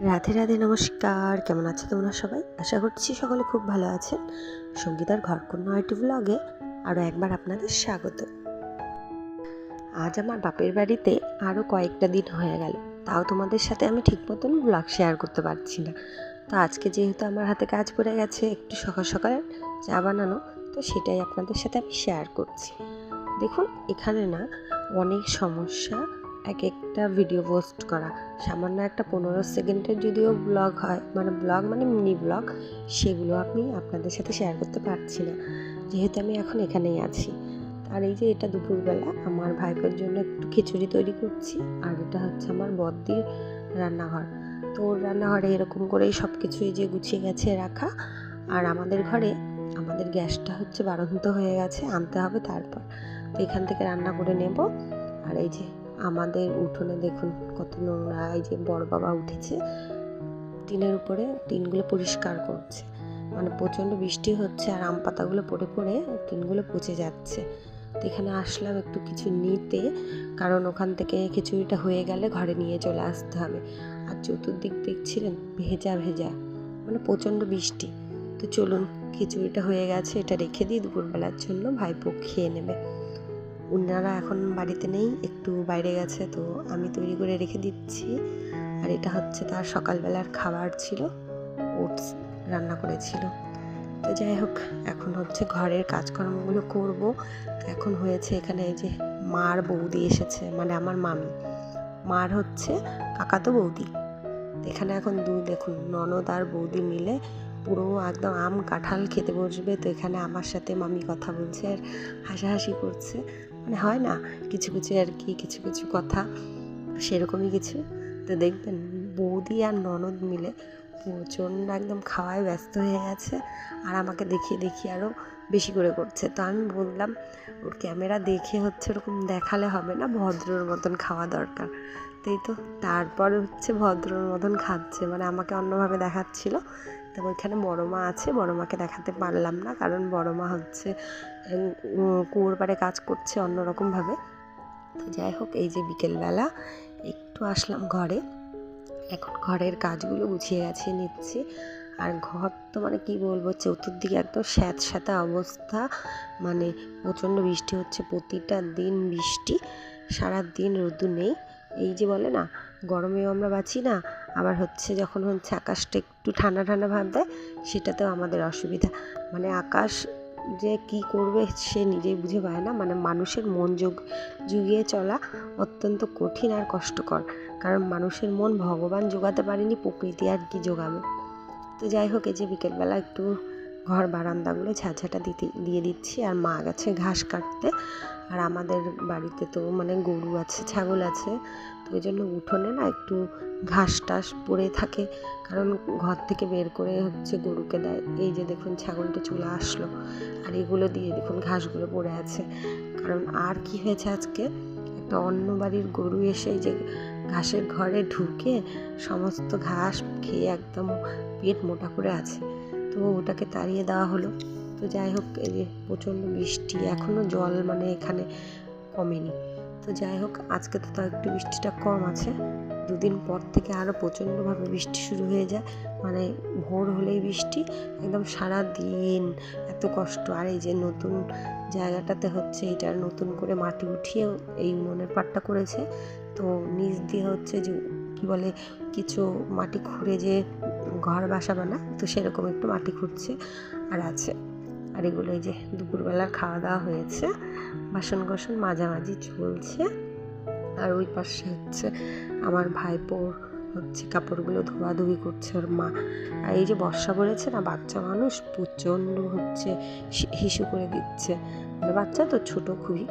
রাধে রাধে, নমস্কার। কেমন আছে তোমরা সবাই? আশা করছি সকলে খুব ভালো আছেন। সঙ্গীতার ঘরকন্যা আইটি ব্লগে আরও একবার আপনাদের স্বাগত। আজ আমার বাপের বাড়িতে আরও কয়েকটা দিন হয়ে গেল। তাও তোমাদের সাথে আমি ঠিক মতন ব্লগ শেয়ার করতে পারছি না। তো আজকে যেহেতু আমার হাতে কাজ পড়ে গেছে, একটু সকাল সকাল চা বানানো, তো সেটাই আপনাদের সাথে আমি শেয়ার করছি। দেখুন, এখানে না অনেক সমস্যা এক একটা ভিডিও পোস্ট করা। সামান্য একটা পনেরো সেকেন্ডের যদিও ব্লগ হয় মানে ব্লগ মানে মিনি ব্লগ সেগুলো আমি আপনাদের সাথে শেয়ার করতে পারছি না। যেহেতু আমি এখন এখানেই আছি। আর এই যে এটা দুপুরবেলা, আমার ভাইপের জন্য একটু খিচুড়ি তৈরি করছি, আর এটা হচ্ছে আমার বদ্দির রান্নাঘর। তো ওর রান্নাঘরে এরকম করেই সব কিছুই যে গুছিয়ে গেছে রাখা। আর আমাদের ঘরে, আমাদের গ্যাসটা হচ্ছে বাড়ন্ত হয়ে গেছে, আনতে হবে তারপর। তো এখান থেকে রান্না করে নেব। আর এই যে আমাদের উঠোনে দেখুন কত নোংরা, এই যে বড় বাবা উঠেছে, টিনের উপরে টিনগুলো পরিষ্কার করছে। মানে প্রচণ্ড বৃষ্টি হচ্ছে আর আম পাতাগুলো পড়ে পড়ে টিনগুলো পচে যাচ্ছে। তো এখানে আসলাম একটু কিছু নিতে, কারণ ওখান থেকে খিচুড়িটা হয়ে গেলে ঘরে নিয়ে চলে আসতে হবে। আর চতুর্দিক দেখছিলেন ভেজা ভেজা মানে প্রচণ্ড বৃষ্টি। তো চলুন খিচুড়িটা হয়ে গেছে, এটা রেখে দিই দুপুরবেলার জন্য, ভাইপো খেয়ে নেবে। উনারা এখন বাড়িতে নেই, একটু বাইরে গেছে, তো আমি তৈরি করে রেখে দিচ্ছি। আর এটা হচ্ছে তার সকালবেলার খাবার ছিল, ওটস রান্না করেছিল। তো যাই হোক, এখন হচ্ছে ঘরের কাজকর্মগুলো করব। এখন হয়েছে এখানে এই যে মার বৌদি এসেছে মানে আমার মামি। মার হচ্ছে কাকা তো বৌদি। এখানে এখন দুই দেখুন, ননদ আর বৌদি মিলে পুরো একদম আম কাঁঠাল খেতে বসবে। তো এখানে আমার সাথে মামি কথা বলছে আর হাসাহাসি করছে। মানে হয় না, কিছু কিছু আর কি, কিছু কিছু কথা, সেরকমই কিছু। তো দেখবেন বৌদি আর ননদ মিলে প্রচণ্ড একদম খাওয়ায় ব্যস্ত হয়ে গেছে আর আমাকে দেখিয়ে দেখিয়ে আরও বেশি করে করছে। তো আমি বললাম, ওর ক্যামেরা দেখে হচ্ছে ওরকম দেখালে হবে না, ভদ্রর মতন খাওয়া দরকার। তাই তো, তারপরে হচ্ছে ভদ্রর মতন খাচ্ছে। মানে আমাকে অন্যভাবে দেখাচ্ছিল। তো ওইখানে বড় মা আছে, বড় মাকে দেখাতে পারলাম না। কারণ বড় মা হচ্ছে কুয়োর পাড়ে কাজ করছে অন্যরকমভাবে তো যাই হোক, এই যে বিকেলবেলা একটু আসলাম ঘরে। এখন ঘরের কাজগুলো গুছিয়ে গাছিয়ে নিচ্ছি। আর ঘর তো মানে কি বলব, চতুর্দিকে একদম স্যাঁত স্যাঁতা অবস্থা। মানে প্রচণ্ড বৃষ্টি হচ্ছে, প্রতিটা দিন বৃষ্টি সারা দিন রোদ্দুর নেই। এই যে বলে না, গরমেও আমরা বাঁচি না আবার হচ্ছে যখন হচ্ছে আকাশটা একটু ঠান্ডা ঠান্ডা ভাব দেয়, সেটাতেও আমাদের অসুবিধা। মানে আকাশ যে কি করবে সে নিজেই বুঝে পায় না। মানে মানুষের মন যোগ, জুগিয়ে চলা অত্যন্ত কঠিন আর কষ্টকর। কারণ মানুষের মন ভগবান যোগাতে পারেনি, প্রকৃতি আর কি যোগাবে তো যাই হোক, এই যে বিকেলবেলা একটু ঘর বারান্দাগুলো ঝাঁঝাটা দিতে, দিয়ে দিচ্ছি। আর মা গেছে ঘাস কাটতে। আর আমাদের বাড়িতে তো মানে গরু আছে, ছাগল আছে, তো ওই জন্য উঠোনে না একটু ঘাস টাস পড়ে থাকে, কারণ ঘর থেকে বের করে হচ্ছে গরুকে দেয়। এই যে দেখুন ছাগলটা চলে আসলো, আর এগুলো দিয়ে দেখুন ঘাসগুলো পড়ে আছে। কারণ আর কি হয়েছে আজকে? একটা অন্য বাড়ির গরু এসে যে ঘাসের ঘরে ঢুকে সমস্ত ঘাস খেয়ে একদম পেট মোটা করে আছে, তো ওটাকে তাড়িয়ে দেওয়া হলো। তো যাই হোক, এই যে প্রচণ্ড বৃষ্টি এখনও জল মানে এখানে কমেনি। তো যাই হোক, আজকে তো তাও একটু বৃষ্টিটা কম আছে। দুদিন পর থেকে আরও প্রচণ্ডভাবে বৃষ্টি শুরু হয়ে যায়। মানে ভোর হলেই বৃষ্টি, একদম সারা দিন এত কষ্ট। আর এই যে নতুন জায়গাটাতে হচ্ছে এটার নতুন করে মাটি উঠিয়ে এই উনুনের পাটটা করেছে। তো নিচ দিয়ে হচ্ছে যে, কি বলে, কিছু মাটি খুঁড়ে যে ঘর বাসা বানায় তো সেরকম একটু মাটি খুঁড়ছে আর আছে। আর এগুলো এই যে দুপুরবেলার খাওয়া দাওয়া হয়েছে। বাসন কোসন মাঝামাঝি চলছে। আর ওই পাশে হচ্ছে আমার ভাইপোর হচ্ছে কাপড়গুলো ধোয়াধুয়ি করছে ওর মা। আর এই যে বর্ষা পড়েছে না, বাচ্চা মানুষ প্রচণ্ড হচ্ছে হিসু করে দিচ্ছে। মানে বাচ্চা তো ছোট খুবই।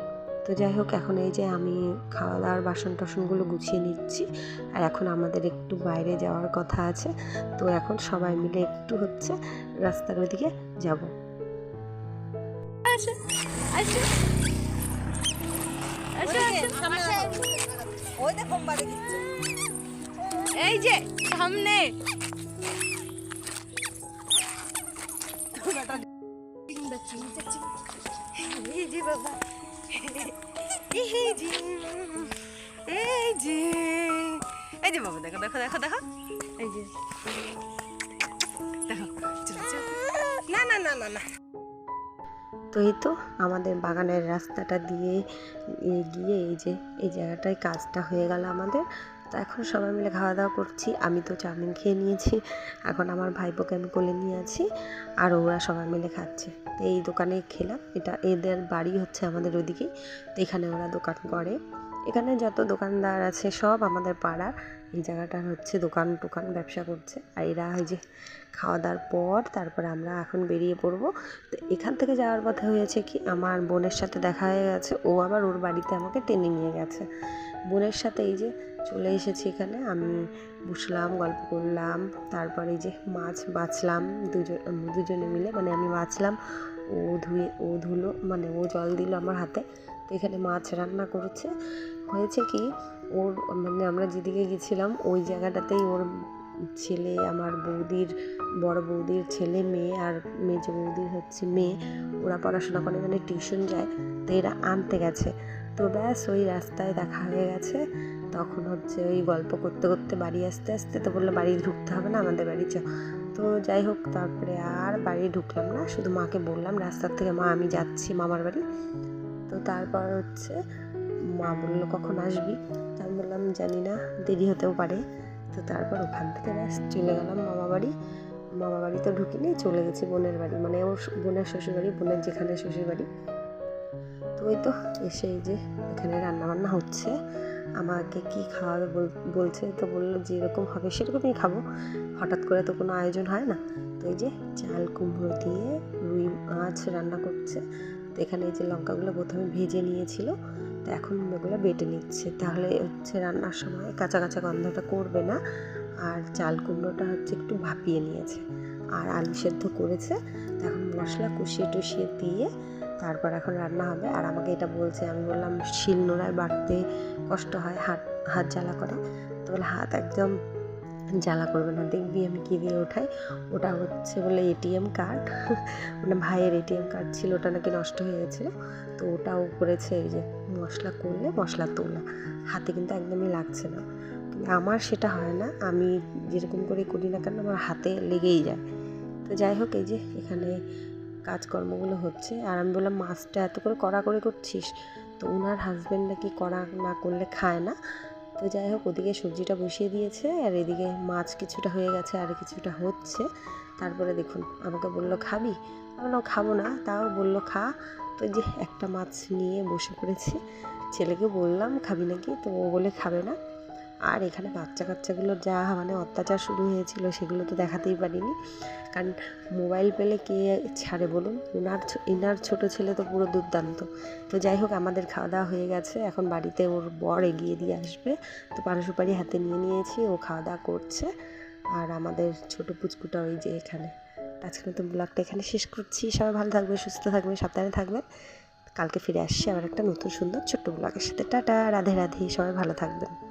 তো যাই হোক, এখন এই যে আমি খাওয়া দাওয়ার বাসন টাসনগুলো গুছিয়ে নিচ্ছি। আর এখন আমাদের একটু বাইরে যাওয়ার কথা আছে। তো এখন সবাই মিলে একটু হচ্ছে রাস্তার ওইদিকে যাব। আসো আসো আসো ওই দেখো এই যে সামনে। এই যে বাবা। এই যে এই যে। এই যে বাবা দেখো দেখো দেখো দেখো। এই যে। দেখো। না না না না না। এই তো আমাদের বাগানের রাস্তাটা দিয়ে গিয়ে এই যে, এই জায়গাটায় কাজটা হয়ে গেল আমাদের। তো এখন সবাই মিলে খাওয়া দাওয়া করছি। আমি তো চাউমিন খেয়ে নিয়েছি। এখন আমার ভাইপোকে আমি কোলে নিয়ে আছি আর ওরা সবাই মিলে খাচ্ছে। তো এই দোকানে খেলাম। এটা এদের বাড়ি হচ্ছে আমাদের ওদিকেই তো এখানে ওরা দোকান করে। এখানে যত দোকানদার আছে সব আমাদের পাড়ার। এই জায়গাটার হচ্ছে দোকান টোকান ব্যবসা করছে। আর এরা ওই যে খাওয়া দাওয়ার পর তারপরে আমরা এখন বেরিয়ে পড়ব। তো এখান থেকে যাওয়ার পথে হয়েছে কি, আমার বোনের সাথে দেখা হয়ে গেছে। ও আবার ওর বাড়িতে আমাকে টেনে নিয়ে গেছে। বোনের সাথে এই যে চলে এসেছি এখানে। আমি বসলাম, গল্প করলাম, তারপরে এই যে মাছ বাছলাম, দুজন, দুজনে মিলে। মানে আমি বাছলাম, ও ধুয়ে, ও ধুলো মানে ও জল দিল আমার হাতে। তো এখানে মাছ রান্না করেছে। হয়েছে কি ওর মানে আমরা যেদিকে গেছিলাম, ওই জায়গাটাতেই ওর ছেলে, আমার বৌদির, বড় বৌদির ছেলে মেয়ে আর মেজ বৌদির হচ্ছে মেয়ে, ওরা পড়াশোনা করে মানে টিউশন যায়, তো এরা আনতে গেছে। তো ব্যাস, ওই রাস্তায় দেখা হয়ে গেছে। তখন হচ্ছে ওই গল্প করতে করতে বাড়ি আসতে আসতে তো বলল, বাড়ি ঢুকতে হবে না, আমাদের বাড়ি চ তো যাই হোক, তারপরে আর বাড়ি ঢুকলাম না, শুধু মাকে বললাম, রাস্তার থেকে মা, আমি যাচ্ছি মামার বাড়ি। তো তারপর হচ্ছে মা বলল, কখন আসবি? তা আমি বললাম, জানি না, দেরি হতেও পারে। তো তারপর ওখান থেকে চলে গেলাম মামা বাড়ি। মামা বাড়িতে ঢুকিনি, চলে গেছি বোনের বাড়ি মানে ওর বোনের শ্বশুর বাড়ি বোনের যেখানে শ্বশুর বাড়ি তো ওই তো এসে যে এখানে রান্না বান্না হচ্ছে। আমাকে কি খাওয়াবে বল- বলছে তো বলল, যেরকম হবে সেরকমই খাব। হঠাৎ করে তো কোনো আয়োজন হয় না। তো এই যে চাল, কুমড়ো দিয়ে রুই মাছ রান্না করছে। তো এখানে এই যে লঙ্কাগুলো প্রথমে ভেজে নিয়েছিল। তো এখন ওগুলো বেটে নিচ্ছে। তাহলে হচ্ছে রান্নার সময় কাঁচা কাঁচা গন্ধটা করবে না। আর চাল কুমড়োটা হচ্ছে একটু ভাপিয়ে নিয়েছে। আর আলু সেদ্ধ করেছে। এখন মশলা কষিয়ে টষিয়ে দিয়ে তারপর এখন রান্না হবে। আর আমাকে এটা বলছে, আমি বললাম শিল নোড়ায় বাড়তে কষ্ট হয় হাত হাত জ্বালা করে। তো বলে হাত একদম জ্বালা করবে না, দেখবি আমি কী দিয়ে ওঠাই ওটা হচ্ছে বলে এটিএম কার্ড মানে ভাইয়ের এটিএম কার্ড ছিল, ওটা নাকি নষ্ট হয়ে গেছিল। তো ওটাও করেছে এই যে মশলা করলে মশলা তোলা। হাতে কিন্তু একদমই লাগছে না। আমার সেটা হয় না, আমি যেরকম করে করি না কেন, আমার হাতে লেগেই যায়। তো যাই হোক, এই যে এখানে কাজকর্মগুলো হচ্ছে। আর আমি বললাম, মাছটা এত করে কড়া করে করছিস? তো ওনার হাজব্যান্ড নাকি কড়া না করলে খায় না। তো যাই হোক, ওদিকে সবজিটা বসিয়ে দিয়েছে আর এদিকে মাছ কিছুটা হয়ে গেছে আর কিছুটা হচ্ছে। তারপরে দেখুন, আমাকে বলল, খাবি? আমি বললাম, খাব না। তাও বলল, খা। তো যে একটা মাছ নিয়ে বসে পড়েছি। ছেলেকে বললাম, খাবি নাকি? তো ও বলে, খাবে না। আর এখানে বাচ্চা কাচ্চাগুলোর যা মানে অত্যাচার শুরু হয়েছিল সেগুলো তো দেখাতেই পারিনি। কারণ মোবাইল পেলে কে ছাড়ে বলুন? ওনার ইনার ছোট ছেলে তো পুরো দুর্দান্ত। তো যাই হোক, আমাদের খাওয়া দাওয়া হয়ে গেছে। এখন বাড়িতে ওর বর এগিয়ে দিয়ে আসবে। তো পান সুপারি হাতে নিয়ে নিয়েছি, ও খাওয়া দাওয়া করছে। আর আমাদের ছোট পুচকুটা ওই যে এখানে। আজকের মতো ব্লগটা এখানে শেষ করছি। সবাই ভালো থাকবে, সুস্থ থাকবে, সাবধানে থাকবেন। কালকে ফিরে আসছি আবার একটা নতুন সুন্দর ছোট্ট ব্লগের সাথে। টাটা, রাধে রাধে, সবাই ভালো থাকবেন।